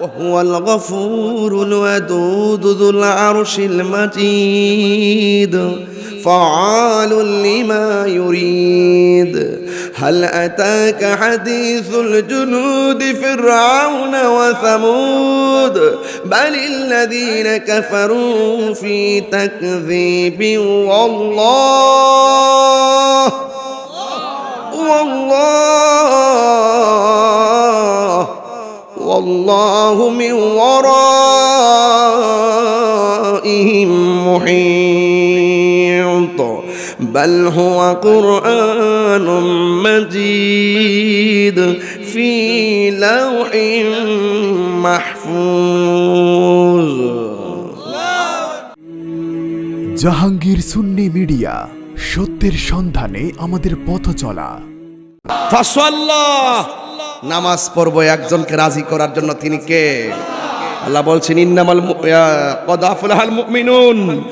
وهو الغفور الودود ذو العرش المجيد فعال لما يريد. هل أتاك حديث الجنود فرعون وثمود؟ بل الذين كفروا في تكذيب والله والله والله من ورائهم محيط. بل هو قرآن مجيد في لوح محفوظ জাহাঙ্গীর সুন্নি media সত্যের সন্ধানে আমাদের পথ চলা ফাসাল্লাহ নামাজ পড়বো একজনকে রাজি করার জন্য তিনি কে আল্লাহ বলছেন ইন্নামাল মু- আ, কদ আফলাহাল মুমিনুন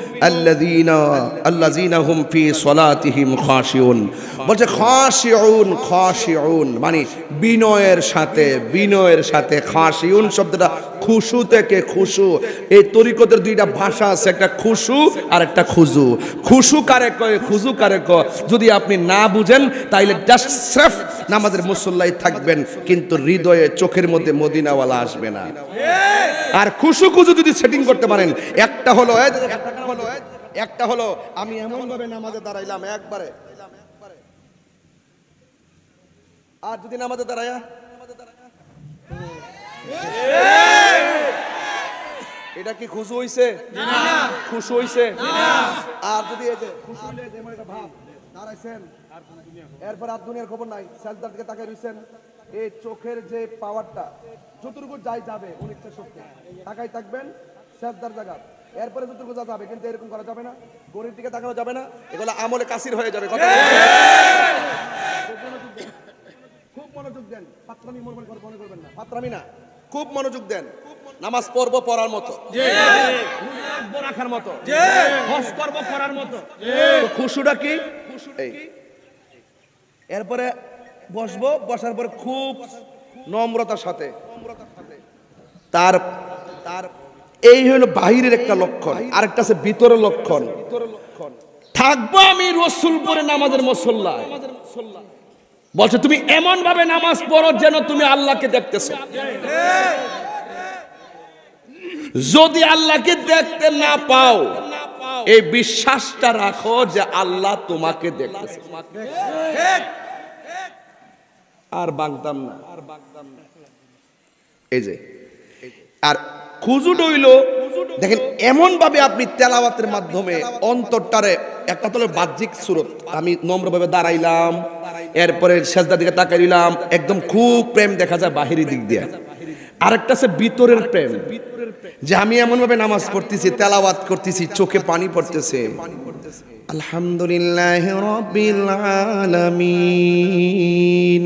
মানে বিনয়ের সাথে বিনয়ের সাথে শব্দটা থেকে এই দুইটা ভাষা আছে, একটা আর একটা কারে কারে যদি আপনি না বুঝেন, তাইলে জাস্ট স্রেফ নামাজের মুসল্লাই থাকবেন, কিন্তু হৃদয়ে, চোখের মধ্যে মদিনাওয়ালা আসবে না। আর খুশু খুজু যদি সেটিং করতে পারেন, একটা হলো একটা হলো একটা হলো আমি এমন ভাবে নামাজে দাঁড়াইলাম একবারে। আর যদি নামাজে দাঁড়ায়া? এটা কি খুশু হইছে? খুশু হইছে? আর যদি এই যে খুশু হইলে যেমন ভাব দাঁড়াইছেন এরপর আর দুনিয়ার খবর নাই সেলদার দিকে তাকাই রইছেন এই চোখের যে পাওয়ারটা যতটুকু যাই যাবে অনিচ্ছা শক্তি। তাকাই থাকবেন সেলদার জায়গা। এরপরে যতটুকু যা যাবে কিন্তু এরকম করা যাবে না। গরিব দিকে তাকানো যাবে না। এগুলো আমলে কাসির হয়ে যাবে কথা খুব মনোযোগ দেন। পাত্রামি মনে করে মনে করবেন না। পাত্রামি না খুব মনোযোগ দেন। নামাজ পড়ব পড়ার মতো। রাখার মতো। হজ করব করার মতো। খুশুটা কি? এরপরে বসবো বসার পরে খুব নম্রতার সাথে। তার তার এই হলো বাহিরের একটা লক্ষণ, আরেকটা আছে ভিতরের লক্ষণ। থাকব আমি রসুল পরে নামাজের মসল্লায়। বলছে, তুমি এমন ভাবে নামাজ পড়ো যেন তুমি আল্লাহকে দেখতেছো। যদি আল্লাহকে দেখতে না পাও, এই বিশ্বাসটা রাখো যে আল্লাহ তোমাকে দেখতেছে। আর বাগদাম না আর বাগদাম না। এই যে, আর খুজু ডইল দেখেন এমন ভাবে আপনি তেলাওয়াতের মাধ্যমে অন্তরটারে, একটা তো হলো বাহ্যিক সুরত, আমি নম্রভাবে দাঁড়াইলাম, এরপরে সেজদা দিকে তাকাই দিলাম একদম খুব প্রেম দেখা যায় বাহিরি দিক দিয়ে। আরেকটা আছে ভিতরের প্রেম, যে আমি এমন ভাবে নামাজ পড়তেছি, তেলাওয়াত করতেছি, চোখে পানি পড়তেছে। আলহামদুলিল্লাহ রব্বিল আলামিন।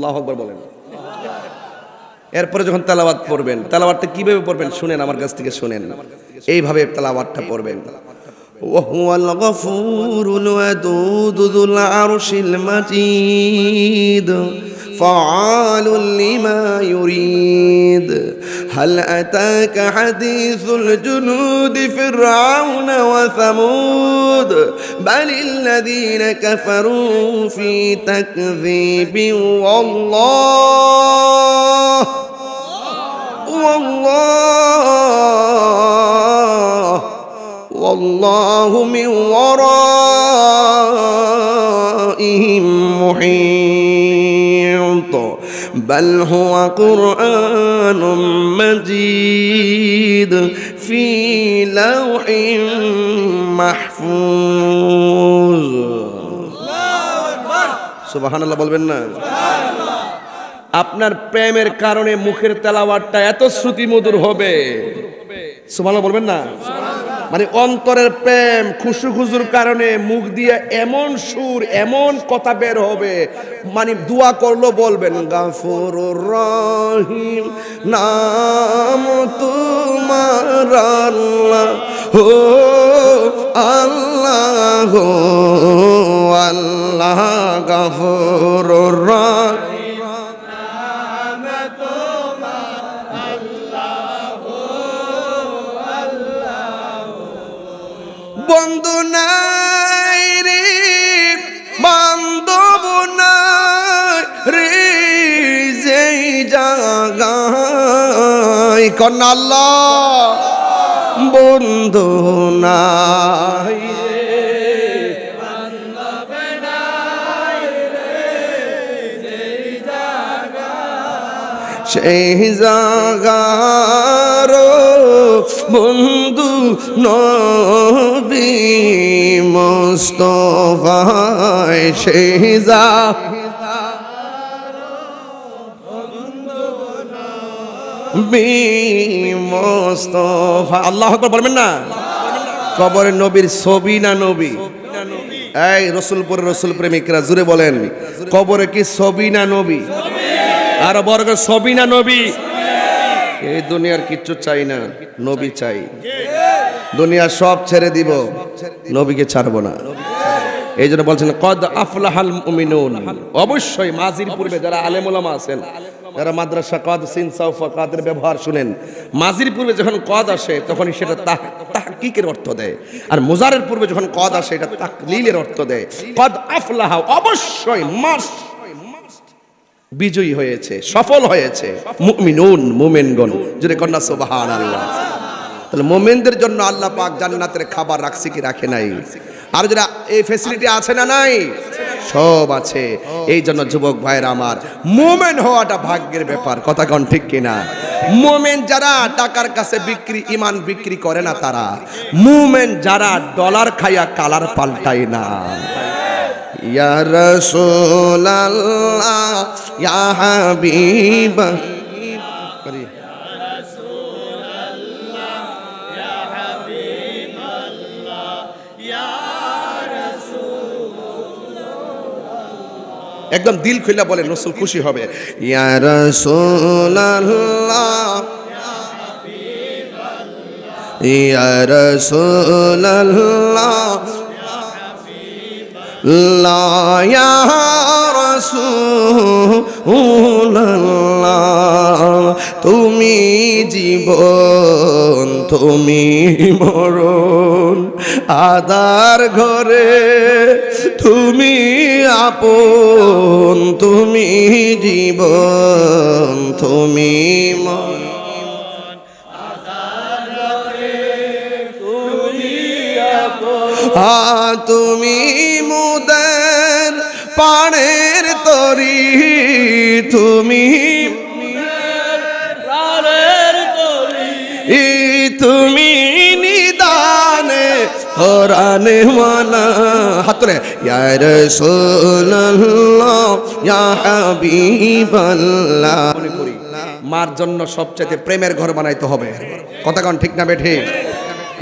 আল্লাহ আকবার বলেন এরপরে যখন তালাবাত পড়বেন তালাবাতটা কিভাবে পড়বেন শুনেন আমার কাছ থেকে শুনেন এইভাবে তালাবাতটা পড়বেন وهو الغفور الودود ذو العرش المجيد فعال لما يريد هل أتاك حديث الجنود فرعون وثمود؟ بل الذين كفروا في تكذيب والله والله والله من ورائهم محيط. بل هو قرآن مجيد في لوح محفوظ সুবাহান আল্লাহ বলবেন না আপনার প্রেমের কারণে মুখের তেলাওয়াতটা এত শ্রুতিমধুর হবে সুবহানাল্লাহ বলবেন না মানে অন্তরের প্রেম, খুশু কারণে মুখ দিয়ে এমন সুর, এমন কথা বের হবে। মানে দোয়া করল, বলবেন গাফুর রহিম, নাম তোমার আল্লাহ হো আল্লাহ হো আল্লাহ গাফুর রহিম। বন্ধু নাই রে, বান্ধব নাই রে, যেই জাগায় কন্যা আল্লাহ বন্ধু নাই সেই জাগার বন্ধু নবী মোস্তফায় যা মোস্তফা। আল্লাহ আকবার বলবেন না? কবরের নবীর ছবি না নবী? এই রসুলপুর রসুল প্রেমিকরা, জুড়ে বলেন, কবরে কি ছবি না নবী? আর বর্গ ছবি না নবী? এই দুনিয়ার কিচ্ছু চাই না, নবী চাই। দুনিয়া সব ছেড়ে দিব। নবীকে ছাড়বো না। এই জন্য বলছেন কদ আফলাহাল মুমিনুন। অবশ্যই মাজির পূর্বে যারা আলেম ওলামা আছেন যারা মাদ্রাসা কদ সিন সাউফা কাদের ব্যবহার শুনেন মাজির পূর্বে যখন কদ আসে তখন সেটা তাহকিকের অর্থ দেয়। আর মুজারের পূর্বে যখন কদ আসে এটা তাকলিলের অর্থ দেয়। কদ আফলাহা অবশ্যই মাস্ট। বিজয়ী হয়েছে সফল হয়েছে। মুমিনুন মুমেনগণ। যদি কন্যা সুবহান আল্লাহ তাহলে মোমেনদের জন্য আল্লাহ পাক জান্নাতের খাবার রাখছে কি রাখে নাই? আর যারা এই ফেসিলিটি আছে না নাই? সব আছে। এই জন্য যুবক ভাইয়ের আমার, মোমেন হওয়াটা ভাগ্যের ব্যাপার। কথা কন ঠিক কিনা মোমেন যারা টাকার কাছে বিক্রি, ইমান বিক্রি করে না তারা, মোমেন যারা ডলার খাইয়া কালার পাল্টায় না। ইয়া রাসূলাল্লাহ, ইয়া হাবিব একদম দিল খুলে বলে, রসুল খুশি হবে। ইয়া ইয়া তুমি জীবন, তুমি মরণ, আদার ঘরে তুমি আপন তুমি জীবন তুমি তুমি মুদের পাড়ের তরি তুমি হরানে মানা। মার জন্য সবচেয়ে প্রেমের ঘর বানাইতে হবে। কথা কন ঠিক না বেঠে?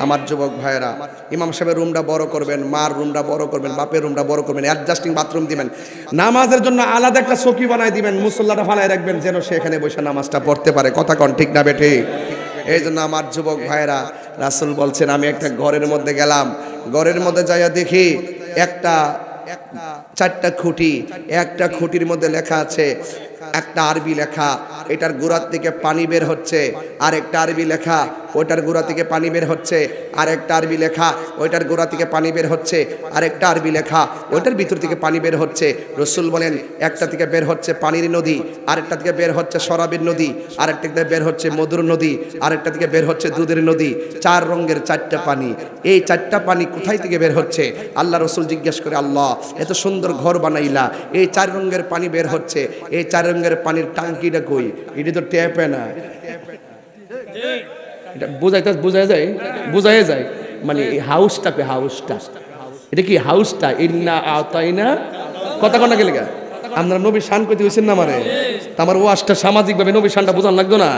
আমার যুবক ভাইয়েরা, ইমাম সাহেবের রুমটা বড় করবেন, মার রুমটা বড় করবেন, বাপের রুমটা বড় করবেন অ্যাডজাস্টিং বাথরুম দিবেন। নামাজের জন্য আলাদা একটা চকি বানাই দিবেন, মুসল্লাটা ফালাই রাখবেন, যেন সে এখানে বসে নামাজটা পড়তে পারে। কথা কন ঠিক না বেঠে? এই জন্য আমার যুবক ভাইরা রাসুল বলছেন, আমি একটা ঘরের মধ্যে গেলাম। ঘরের মধ্যে যাইয়া দেখি একটা, চারটা খুঁটি, একটা খুঁটির মধ্যে লেখা আছে, একটা আরবি লেখা। এটার গোড়ার থেকে পানি বের হচ্ছে। আর একটা আরবি লেখা ওইটার গোড়া থেকে পানি বের হচ্ছে। আর একটা আরবি লেখা, ওইটার গোড়া থেকে পানি বের হচ্ছে। আর একটা আরবি লেখা, ওইটার ভিতর থেকে পানি বের হচ্ছে। রসুল বলেন, একটা থেকে বের হচ্ছে পানির নদী, আরেকটা থেকে বের হচ্ছে শরাবের নদী, আরেকটা থেকে বের হচ্ছে মধুর নদী, আরেকটা থেকে বের হচ্ছে দুধের নদী। চার রঙের চারটা পানি। এই চারটা পানি কোথায় থেকে বের হচ্ছে? আল্লাহ রসুল জিজ্ঞেস করে, আল্লাহ, এত সুন্দর ঘর বানাইলা, এই চার রঙের পানি বের হচ্ছে। এই চার রঙের পানির টাঙ্কিটা কই? এটি তো ট্যাপে না। এটা বোঝাইতে বোঝা যায়? বোঝাই যায়। মানে এই হাউসটা এটা কি হাউসটা? ইন্না আতাইনা? কথা কনা গেলে আপনারা নবী শান করতে হয়েছেন না মারে আমার ওয়াজটা সামাজিকভাবে নবী শানটা বোঝান লাগতো না?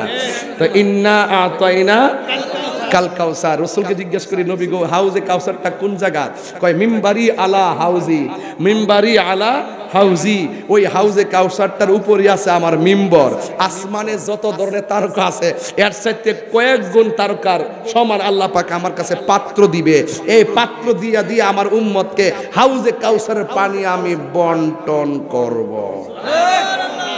তো ইন্না আতাইনা কাল কাউসার। রসুলকে জিজ্ঞেস করি, নবী গো, হাউজে কাউসারটা কোন জায়গা? কয়, মিমবারি আলা হাউজি। মিমবারি আলা হাউজি, ওই হাউজে কাউসারটার উপরই আছে আমার মিম্বর। আসমানে যত ধরনের তারকা আছে, এর সাথে কয়েক গুণ তারকার সমান আল্লাহ পাক আমার কাছে পাত্র দিবে। এই পাত্র দিয়া দিয়ে আমার উম্মতকে হাউজে কাউসারের পানি আমি বন্টন করব।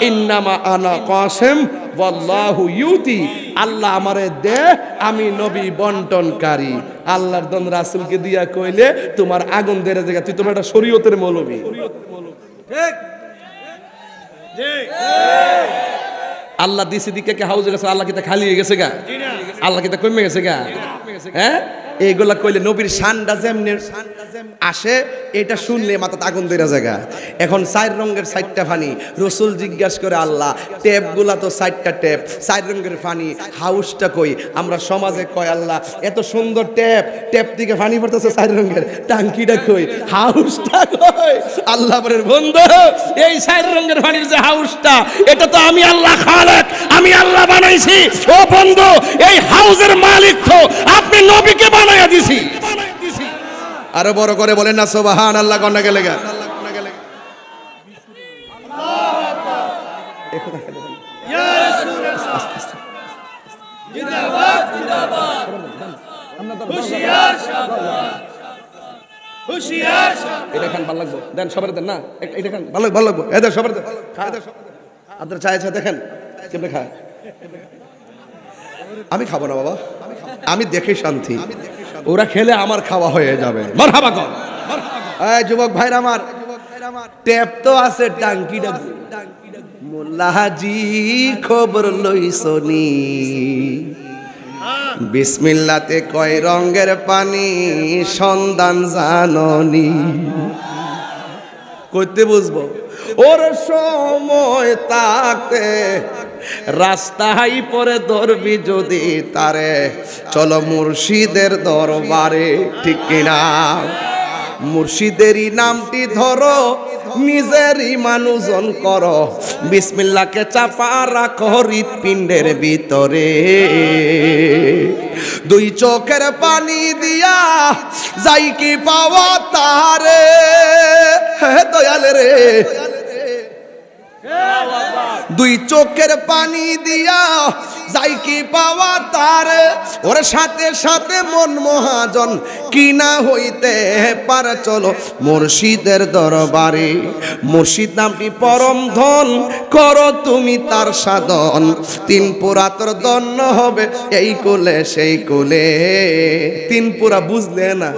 ইন্নামা আনা কাসেম, ওয়াল্লাহু ইউতি। আল্লাহ আমারে দে, আমি নবী বন্টনকারী। আল্লাহর দন রাসূলকে দিয়া কইলে, তোমার আগুন দেরে জায়গা, তুই তোমার একটা শরীয়তের মৌলবী। আল্লাহ দিছে দিকে হাউজে গেছে আল্লাহ কিতা খালি হয়ে গেছে গা? আল্লাহ কিতা কমে গেছে গা? হ্যাঁ? এইগুলা কইলে নবীর শানটা যেমনি আসে, এটা শুনলে মাথাতে আগুন দেরা জায়গা এখন চার রঙের সাইডটা পানি রসুল জিজ্ঞাসা করে, আল্লাহ, ট্যাপগুলা তো সাইডটা ট্যাপ, চার রঙের পানি হাউসটা কই? আমরা সমাজে কয়, আল্লাহ, এত সুন্দর ট্যাপ ট্যাপ থেকে পানি পড়তেছে চার রঙের। টাঙ্কিটা কই? হাউসটা কই? আল্লাহ বলেন, বন্ধু, এই চার রঙের পানির যে হাউসটা, এটা তো আমি আল্লাহ খালেক, আমি আল্লাহ বানাইছি। ও বন্ধু, এই হাউসের মালিক তো আপনি নবীকে বানাইয়া দিছি। আরও বড় করে বলেন না সোবাহান আল্লাহ কন্যা গেলে এটা ভালো লাগবে। দেন সবার দেন না। এটা খান ভালো লাগবে, সবার। আপনার চায় চায় দেখেন কেমনে খায়। আমি খাব না, বাবা। আমি দেখে শান্তি। ওরা খেলে আমার খাওয়া হয়ে যাবে। যুবক ভাইরা আমার। ট্যাপ তো আছে টাঙ্কিটা মোল্লাহাজি খবর লইছনি বিসমিল্লাতে কয় রঙের পানি, সন্ধান জাননি করতে বুঝব, ওর সময় তাকে রাস্তায় পরে ধরবি যদি তারে। চলো মুর্শিদের দরবারে, ঠিক কিনা? মুর্শিদেরই নামটি ধরো, নিজেরই মানুষজন করো। বিসমিল্লাকে চাপা রাখো হৃৎপিণ্ডের ভিতরে। দুই চোখের পানি দিয়া যাই কি পাওয়া তারে হে দয়াল রে দুই চোখের পানি দিয়া যাই কি পাওয়া তার? ওর সাথে সাথে মন মহাজন কিনা হইতে পারে? চলো মুর্শিদের দরবারে। মুর্শিদ নামটি পরম ধন, করো তুমি তার সাধন। তিন পুরা তোর দন্য হবে, এই কোলে সেই কোলে। তিন পুরা বুঝলে না?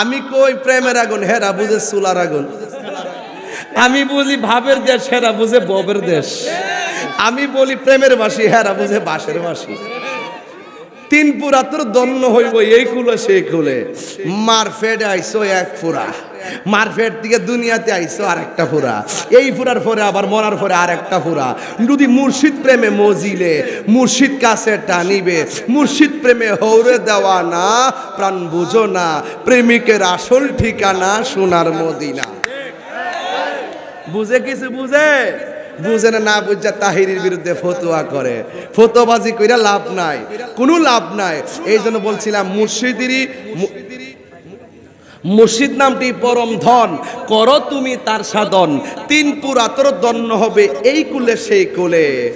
আমি কই প্রেমের আগুন? হেরা বুঝে চুলার আগুন। আমি বলি ভাবের দেশ সেরা বুঝে ববের দেশ। আমি বলি প্রেমের বাসি, হেরা বুঝে বাসের বাসি। তিন পুরা তোর দন্য হইব, এই কুলে সেই কুলে। মারফেট আইসো এক পুরা। মারফেট থেকে দুনিয়াতে আইসো আর একটা পুরা। এই ফুরার পরে আবার মরার পরে আর একটা পুরা। যদি মুর্শিদ প্রেমে মজিলে, মুর্শিদ কাছে টানিবে, মুর্শিদ প্রেমে হৌরে দেওয়া না, প্রাণ বুঝো না, প্রেমিকের আসল ঠিকানা সোনার মদিনা। বুঝে কিছু বুঝে? বুঝে না বুঝে তাহিরির বিরুদ্ধে ফতোয়া করে। ফতোবাজি কইরা লাভ নাই। কোনো লাভ নাই। এই জন্য বলছিলাম মুর্শিদেরই মু- মুর্শিদ নামটি পরম ধন। করো তুমি তার সাধন। তিন পুরাতর দন্য হবে এই কুলে, সেই কুলে।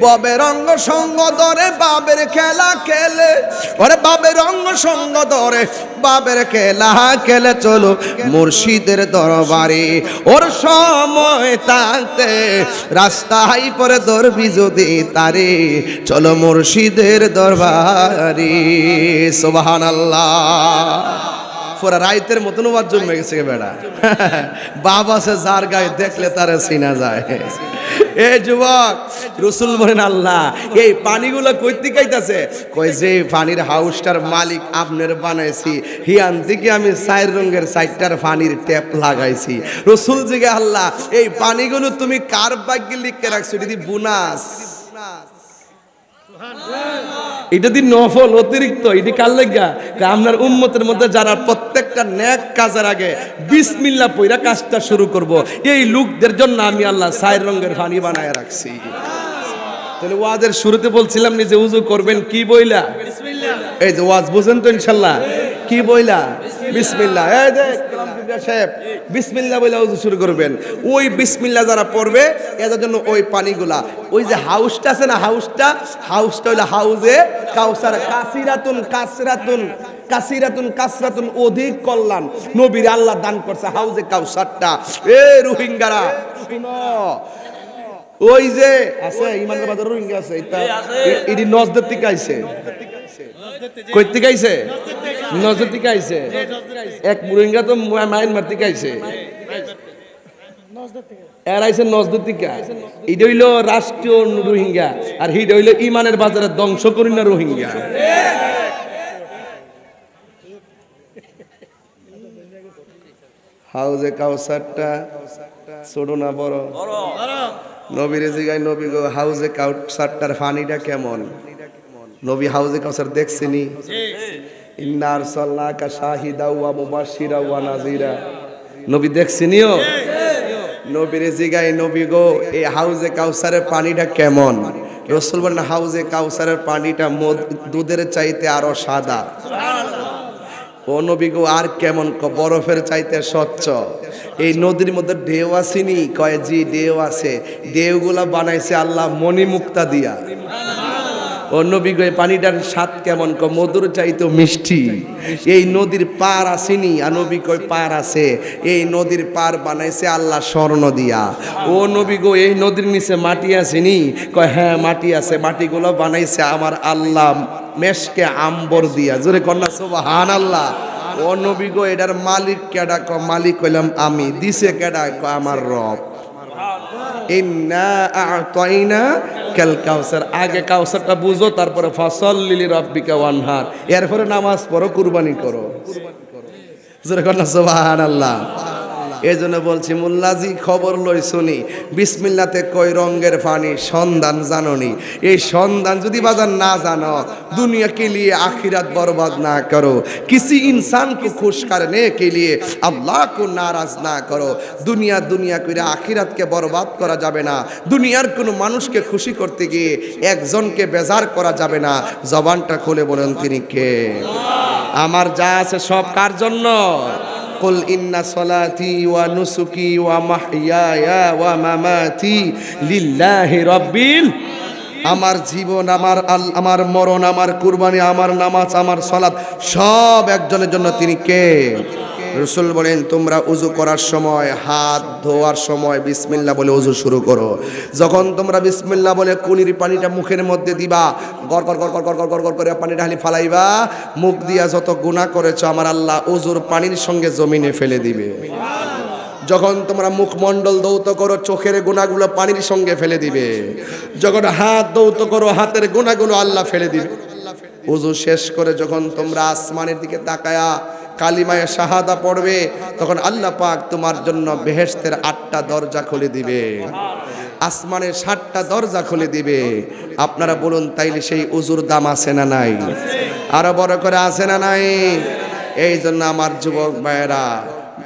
ববের অঙ্গ সঙ্গ ধরে বাবের খেলা খেলে। ওরে বাবের অঙ্গ সঙ্গ ধরে বাবের খেলা খেলে চলো মুর্শিদের দরবারে। ওর সময় থাকতে রাস্তায় পরে ধরবি যদি তারে। চলো মুর্শিদের দরবারে। সোবাহান আল্লাহ পুরা রাইতের মতন ওয়াজ জন্মে গেছে বেড়া। বাবা সে যার গায়ে দেখলে তার চিনা যায়। এ যুবক, রসুল বলেন, আল্লাহ, এই পানিগুলো কইতে কাইতাছে? কই যে পানির হাউসটার মালিক আপনার বানাইছি, হিয়ান থেকে আমি চার রঙের চারটার পানির ট্যাপ লাগাইছি। রসুল জিগে, আল্লাহ, এই পানিগুলো তুমি কার ভাগ্যে লিখে রাখছো? এটা দি বুনাস? এটা দিন নফল অতিরিক্ত এটি কার লেগা? আপনার উম্মতের মধ্যে যারা প্রত্যেকটা ন্যাক কাজের আগে বিসমিল্লা পইরা কাজটা শুরু করব এই লোকদের জন্য আমি আল্লাহ সাই রঙের হানি বানায় রাখছি। তাহলে ওয়াজের শুরুতে বলছিলাম নিজে যে উজু করবেন কি বইলা? এই যে ওয়াজ বুঝেন তো ইনশাল্লাহ। কি বইলা? বিসমিল্লাহ। এই যে সাহেব, বিসমিল্লাহ বইলা উজু শুরু করবেন। ওই বিসমিল্লাহ যারা পড়বে, এদের জন্য ওই পানিগুলা। ওই যে হাউসটা আছে না, হাউসটা? হাউসটা হইল হাউজে কাউসার। কাসিরাতুন, কাসরাতুন কাসিরাতুন, কাসরাতুন, অধিক কল্যাণ। নবীর আল্লাহ দান করছে হাউজে কাউসারটা। এ রোহিঙ্গারা। ওই যে আছে ইমান রোহিঙ্গা আছে, এটা এটি নজদের থেকে আইছে। কই থেকে আইছে? নজর আইছে। এক রোহিঙ্গা তো মায়ানমার থেকে আইছে। আইছে রাষ্ট্রীয় রোহিঙ্গা, আর ইমানের বাজারে ধ্বংস করি না রোহিঙ্গা। হাউজে কাউসারটা, ছোট না বড়? নবীরে জিগায় নবী গো, হাউজে কাউসারটার ফানিটা কেমন? নবী হাউজে কাউসার দেখছেনি? ইন্নার সাল্লাকা শাহিদা ওয়া মুবাশশিরা ওয়া নাযিরা। নবী দেখছেনিও নবীরে জিগায়, নবী গো, এই হাউজে কাউসারের পানিটা কেমন? রসুল বলেন, হাউজে কাউসারের পানিটা দুধের চাইতে আরও সাদা। ও নবী গো, আর কেমন বরফের চাইতে স্বচ্ছ। এই নদীর মধ্যে ঢেউ আসেনি? কয়, জি, ঢেউ আছে। ঢেউগুলা বানাইছে আল্লাহ মণিমুক্তা দিয়া। ও নবী গো পানিটার স্বাদ কেমন ক? মধুর চাইতে মিষ্টি। এই নদীর পার আসেনি? আর নবী পার আছে? এই নদীর পার বানাইছে আল্লাহ স্বর্ণ দিয়া। ও নবী এই নদীর নিচে মাটি আসেনি? কয় হ্যাঁ মাটি আছে। মাটিগুলো বানাইছে আমার আল্লাহ মেশকে আম্বর দিয়া। জোরে কন্যা সোবাহান আল্লাহ ও নবী গো, এটার মালিক কেডা ক? মালিক কইলাম আমি। দিছে কেডা ক? আমার রব। ইন্না আ'তাইনা কাল কাউসার, আগে কাউসারটা বুঝো, তারপরে ফসল লিলি রব্বিকা ওয়ানহার। এরপরে নামাজ পড়ো, কুরবানি করো। জোরে কন্যা সুবহানাল্লাহ। এই জন্য বলছি, মোল্লাজি, খবর লই শুনি। বিসমিল্লাতে কই রঙ্গের পানি সন্ধান জাননি। এই সন্ধান যদি বাজার না জানো, দুনিয়া কে লিয়ে আখিরাত বরবাদ না করো। কিছু ইনসান কো খুশ করনে কে লিয়ে আল্লাহ কো নারাজ না করো। দুনিয়া দুনিয়া করে আখিরাতকে বরবাদ করা যাবে না। দুনিয়ার কোনো মানুষকে খুশি করতে গিয়ে একজনকে বেজার করা যাবে না। জবানটা খুলে বলেন তিনি কে? আমার যা আছে সব কার জন্য? قل إن صلاتي ونسكي ومحياي ومماتي لله رب আমার জীবন আমার আল আমার মরণ আমার কুরবানি আমার নামাজ আমার সলাৎ সব একজনের জন্য তিনি কে রসুল বলেন, তোমরা উজু করার সময়, হাত ধোয়ার সময় বিসমিল্লা বলে উজু শুরু করো। যখন তোমরা বিসমিল্লা বলে কুলির পানিটা মুখের মধ্যে দিবা গর গর গর গর গর গর গর করে পানি ঢালি ফালাইবা, মুখ দিয়া যত গুণা করেছ, আমার আল্লাহ উজুর পানির সঙ্গে জমিনে ফেলে দিবে। যখন তোমরা মুখমণ্ডল দৌত করো, চোখের গুণাগুলো পানির সঙ্গে ফেলে দিবে। যখন হাত দৌত করো, হাতের গুণাগুলো আল্লাহ ফেলে দিবে। উজু শেষ করে যখন তোমরা আসমানের দিকে তাকায়া কালিমায় শাহাদা পড়বে, তখন আল্লাহ পাক তোমার জন্য বেহেস্তের আটটা দরজা খুলে দিবে। আসমানের ষাটটা দরজা খুলে দিবে। আপনারা বলুন, তাইলে সেই উজুর দাম আছে না নাই? আরও বড় করে আছে না নাই? এই জন্য আমার যুবক ভাইয়েরা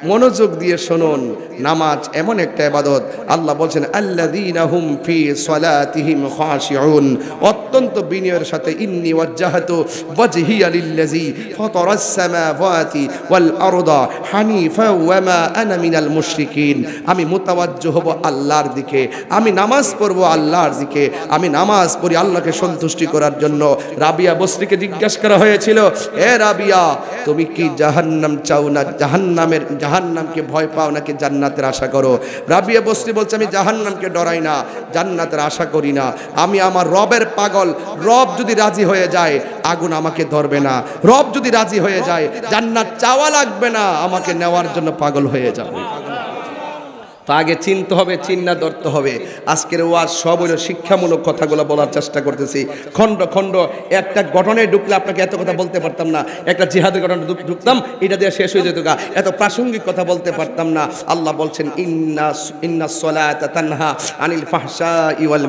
মনোযোগ দিয়ে শুনুন। নামাজ এমন একটা ইবাদত। আল্লাহ বলছেন, আল্লাযীনা হুম ফি সালাতিহিম খাশিউন। অত্যন্ত বিনয়ের সাথে, ইন্নি ওয়াজ্জাহাতু ওয়াজহিয়া লিল্লাযী ফাতারাস সামাওয়াতি ওয়াল আরদা হানিফা ওয়া মা আনা মিনাল মুশরিকিন। আমি মুতাওয়াজ্জ হব আল্লাহর দিকে। আমি নামাজ পড়ব আল্লাহর দিকে। আমি নামাজ পড়ি আল্লাহকে সন্তুষ্টি করার জন্য। রাবিয়া বসরিকে জিজ্ঞাসা করা হয়েছিল, এ রাবিয়া, তুমি কি জাহান্নাম চাও না? জাহান্নামের জাহান্নামকে ভয় পাও নাকি জান্নাতের আশা করো? রাবিয়া বসরি বলছে, আমি জাহান্নামকে ডরাই না, জান্নাতের আশা করি না। আমি আমার রবের পাগল, রব যদি রাজি হয়ে যায়, আগুন আমাকে ধরবে না। রব যদি রাজি হয়ে যায়, জান্নাত চাওয়া লাগবে না, আমাকে নেওয়ার জন্য পাগল হয়ে যাবে। তো আগে চিনতে হবে চিন্না ধরতে হবে। আজকের ওয়াজ সব হলো শিক্ষামূলক কথাগুলো বলার চেষ্টা করতেছি। খণ্ড খণ্ড, একটা ঘটনায় ঢুকলে আপনাকে এত কথা বলতে পারতাম না। একটা জিহাদের ঘটনা ঢুকতাম, এটা দিয়ে শেষ হয়ে যেত গা। এত প্রাসঙ্গিক কথা বলতে পারতাম না। আল্লাহ বলছেন, ইন্না ইন্না আনিল ফাহশা ইওয়াল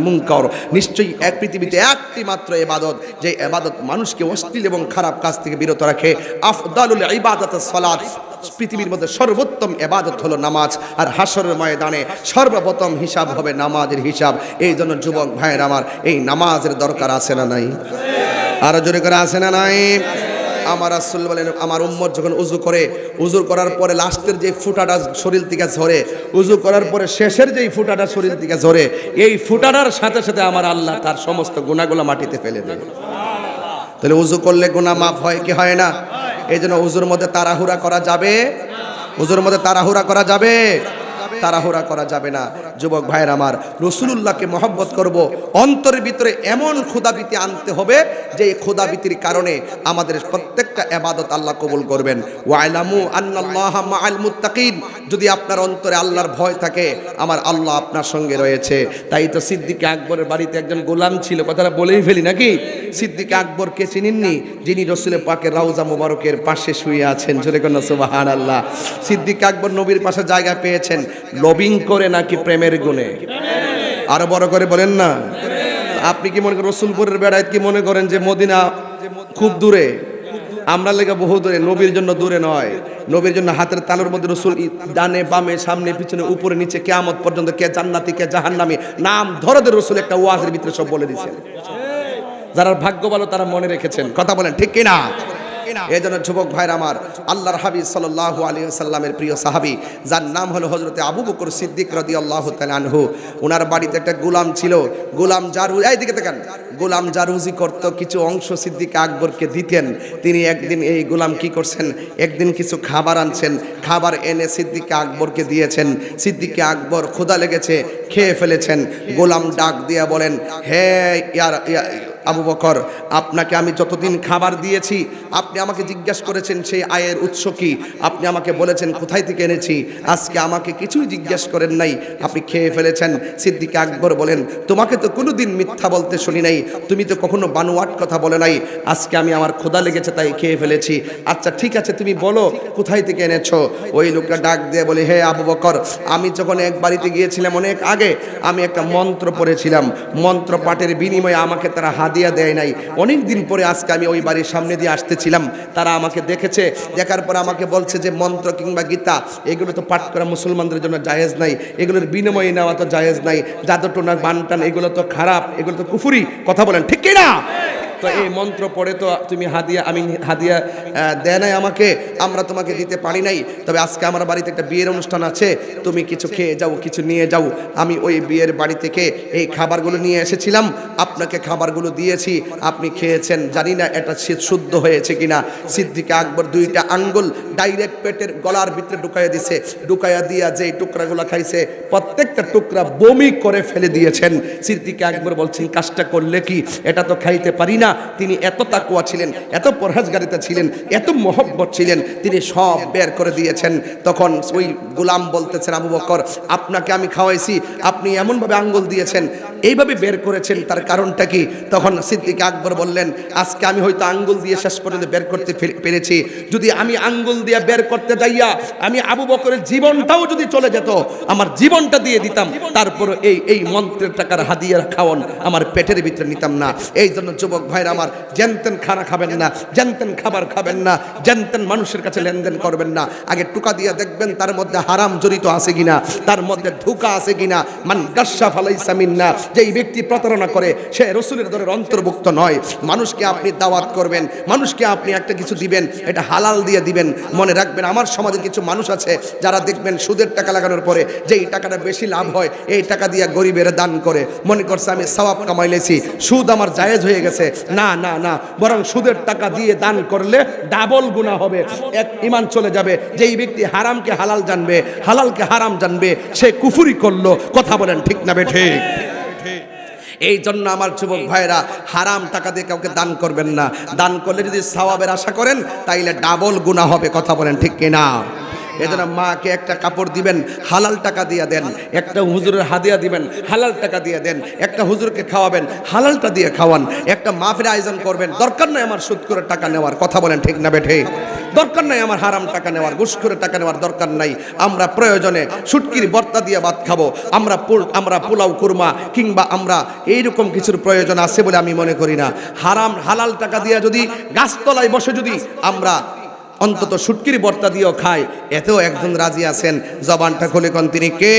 নিশ্চয়ই এক পৃথিবীতে একটি মাত্র এবাদত যে এবাদত মানুষকে অশ্লীল এবং খারাপ কাজ থেকে বিরত রাখে। আফদালুল ইবাদত সলাত। পৃথিবীর মধ্যে সর্বোত্তম এবাদত হলো নামাজ, আর হাসরের ময়দানে সর্বপ্রথম হিসাব হবে নামাজের হিসাব। এই জন্য যুবক ভাইয়ের আমার, এই নামাজের দরকার আছে না নাই? আরও জোরে করে আছে না নাই? আমার রাসূল বলেন, আমার উম্মত যখন উজু করে উজু করার পরে লাস্টের যে ফুটাটা শরীর থেকে ঝরে উজু করার পরে শেষের যেই ফুটাটা শরীর থেকে ঝরে, এই ফুটাটার সাথে সাথে আমার আল্লাহ তার সমস্ত গুণাগুলো মাটিতে ফেলে দেবে। তাহলে উজু করলে গুনাহ মাফ হয় কি হয় না? এই জন্য উজুর মধ্যে তাড়াহুড়া করা যাবে? উজুর মধ্যে তাড়াহুড়া করা যাবে? তাড়াহুড়া করা যাবে না। যুবক ভাইয়ের আমার, রসুলুল্লাহকে মহব্বত করব। অন্তরের ভিতরে এমন ক্ষুদাবিতি আনতে হবে যে এই ক্ষুদাবিতির কারণে আমাদের প্রত্যেকটা এবাদত আল্লাহ কবুল করবেন। ওয়াইলামু আন্নাল্লাহ মাআল মুত্তাকিন। যদি আপনার অন্তরে আল্লাহর ভয় থাকে, আমার আল্লাহ আপনার সঙ্গে রয়েছে। তাই তো সিদ্দিক আকবরের বাড়িতে একজন গোলাম ছিল। কথাটা বলেই ফেলি নাকি? সিদ্দিক আকবরকে চিনেননি, যিনি রসুলের পাকের রাউজা মুবারকের পাশে শুয়ে আছেন। জোরে কন্যা সুবাহান আল্লাহ সিদ্দিক আকবর নবীর পাশে জায়গা পেয়েছেন। লবিং করে নাকি প্রেমের গুণে? আরও বড় করে বলেন না। আপনি কি মনে করেন, রসুলপুরের বেড়ায় কি মনে করেন যে মদিনা খুব দূরে? আমরা লেগে বহু দূরে, নবীর জন্য দূরে নয়। নবীর জন্য হাতের তালুর মধ্যে রসুল ডানে, বামে, সামনে, পিছনে, উপরে, নিচে, কেয়ামত পর্যন্ত কে জান্নাতি, কে জাহান্নামি, নাম ধরে ধরে রসুল একটা ওয়াজের ভিতরে সব বলে দিয়েছেন। যারা ভাগ্য ভালো তারা মনে রেখেছেন। কথা বলেন, ঠিক কিনা? এই জন্য যুবক ভাইর আমার, আল্লাহর হাবিব সাল্লাহ আলী সাল্লামের প্রিয় সাহাবি, যার নাম হলো হজরতে আবু বকর সিদ্দিক রদি আল্লাহ আনহু ওনার বাড়িতে একটা গোলাম ছিল। গোলাম জারু, এই দিকে দেখেন গোলাম জারুজি করত কিছু অংশ সিদ্দিক আকবরকে দিতেন। তিনি একদিন এই গোলাম কি করছেন? একদিন কিছু খাবার আনছেন। খাবার এনে সিদ্দিক আকবরকে দিয়েছেন। সিদ্দিক আকবর ক্ষুধা লেগেছে, খেয়ে ফেলেছেন। গোলাম ডাক দিয়া বলেন, হে ইয়ার, ইয়া- আবু বকর, আপনাকে আমি যতদিন খাবার দিয়েছি, আপনি আমাকে জিজ্ঞাসা করেছেন সেই আয়ের উৎস কি, আপনি আমাকে বলেছেন কোথায় থেকে এনেছি, আজকে আমাকে কিছুই জিজ্ঞাসা করেন নাই, আপনি খেয়ে ফেলেছেন। সিদ্দিক আকবর বলেন, তোমাকে তো কোনোদিন মিথ্যা বলতে শুনি নাই, তুমি তো কখনো বানোয়াট কথা বলে নাই, আজকে আমি আমার ক্ষুধা লেগেছে তাই খেয়ে ফেলেছি। আচ্ছা ঠিক আছে, তুমি বলো কোথায় থেকে এনেছো? ওই লোকটা ডাক দিয়ে বলে, হে আবু বকর, আমি যখন এক বাড়িতে গিয়েছিলাম অনেক আগে, আমি একটা মন্ত্র পড়েছিলাম। মন্ত্র পাঠের বিনিময়ে আমাকে তারা হাদিয়া দেয় নাই। অনেক দিন পরে আজকে আমি ওই বাড়ির সামনে দিয়ে আসতেছিলাম। তারা আমাকে দেখেছে, দেখার পর আমাকে বলছে যে, মন্ত্র কিংবা গীতা, এগুলো তো পাঠ করা মুসলমানদের জন্য জায়েজ নাই। এগুলোর বিনিময়ে নেওয়া তো জায়েজ নাই। জাদু জাদুটোনা বানটান, এগুলো তো খারাপ, এগুলো তো কুফুরি। কথা বলেন, ঠিক কি না তো এই মন্ত্র পড়ে তো তুমি হাদিয়া, আমি হাদিয়া দেয় নাই আমাকে, আমরা তোমাকে দিতে পারি নাই। তবে আজকে আমার বাড়িতে একটা বিয়ের অনুষ্ঠান আছে, তুমি কিছু খেয়ে যাও, কিছু নিয়ে যাও। আমি ওই বিয়ের বাড়ি থেকে এই খাবারগুলো নিয়ে এসেছিলাম, আপনাকে খাবারগুলো দিয়েছি, আপনি খেয়েছেন, জানি না এটা শুদ্ধ হয়েছে কিনা। সিদ্দিকে আকবর দুইটা আঙ্গুল ডাইরেক্ট পেটের গলার ভিতরে ঢুকাইয়া দিছে, ঢুকাইয়া দিয়া যে টুকরাগুলো খাইছে, প্রত্যেকটা টুকরা বমি করে ফেলে দিয়েছেন। সিদ্দিকে আকবর বলছেন, কাজটা করলে কি? এটা তো খাইতে পারি না। তিনি এত তাকুয়া ছিলেন, এত পরহাজগারিতা ছিলেন, এত মহব্বত ছিলেন, তিনি সব বের করে দিয়েছেন। তখন ওই গোলাম বলতেছেন, আবু বকর, আপনাকে আমি খাওয়াইছি, আপনি এমনভাবে আঙ্গুল দিয়েছেন, এইভাবে বের করেছেন, তার কারণটা কি? তখন সিদ্দিক আকবর বললেন, আজকে আমি হয়তো আঙ্গুল দিয়ে শেষ পর্যন্ত বের করতে পেরেছি। যদি আমি আঙ্গুল দিয়ে বের করতে যাইয়া, আমি আবু বকরের জীবনটাও যদি চলে যেত, আমার জীবনটা দিয়ে দিতাম তারপর এই এই মন্ত্রের টাকার হাদিয়া খাওয়ান আমার পেটের ভিতরে নিতাম না। এই জন্য যুবক ভাই ভাইরা আমার জেনতেন খানা খাবেন না জেনতেন খাবার খাবেন না জেনতেন মানুষের কাছে লেনদেন করবেন না। আগে টুকা দিয়ে দেখবেন তার মধ্যে হারাম জড়িত আছে কিনা, তার মধ্যে ধোকা আছে কিনা। মান গাসা ফালাইসা মিন্না, যেই ব্যক্তি প্রতারণা করে, সে রসুলের দরের অন্তর্ভুক্ত নয়। মানুষকে আপনি দাওয়াত করবেন, মানুষকে আপনি একটা কিছু দিবেন, এটা হালাল দিয়ে দিবেন। মনে রাখবেন আমার সমাজের কিছু মানুষ আছে, যারা দেখবেন সুদের টাকা লাগানোর পরে যেই টাকাটা বেশি লাভ হয়, এই টাকা দিয়ে গরিবের দান করে। মনে করছে আমি সওয়াব কামাইলেছি, সুদ আমার জায়েজ হয়ে গেছে না না না। বরং সুদের টাকা দিয়ে দান করলে ডাবল গুণা হবে। এক ইমান চলে যাবে। যেই ব্যক্তি হারামকে হালাল জানবে, হালালকে হারাম জানবে, সে কুফুরি করল। কথা বলেন ঠিক না বেঠে এই জন্য আমার যুবক ভাইরা হারাম টাকা দিয়ে কাউকে দান করবেন না। দান করলে যদি সওয়াবের আশা করেন, তাইলে ডাবল গুণা হবে। কথা বলেন ঠিক কিনা? এজন্য মাকে একটা কাপড় দিবেন, হালাল টাকা দিয়ে দেন। একটা হুজুরের হাদিয়া দিবেন, হালাল টাকা দিয়ে দেন। একটা হুজুরকে খাওয়াবেন, হালালটা দিয়ে খাওয়ান। একটা মাফের আয়োজন করবেন। দরকার নাই আমার সুদ করে টাকা নেওয়ার, কথা বলেন ঠিক না বেঠে? দরকার নাই আমার হারাম টাকা নেওয়ার, ঘুষ করে টাকা নেওয়ার দরকার নাই। আমরা প্রয়োজনে সুটকির বর্তা দিয়ে ভাত খাব। আমরা আমরা পোলাও, কুরমা কিংবা আমরা এইরকম কিছুর প্রয়োজন আছে বলে আমি মনে করি না। হারাম, হালাল টাকা দিয়ে যদি গাছতলায় বসে যদি আমরা অন্তত সুটকির বর্তা দিয়েও খায়। এতেও একজন রাজি আছেন। জবানটা খুলে কন তিনি। কে?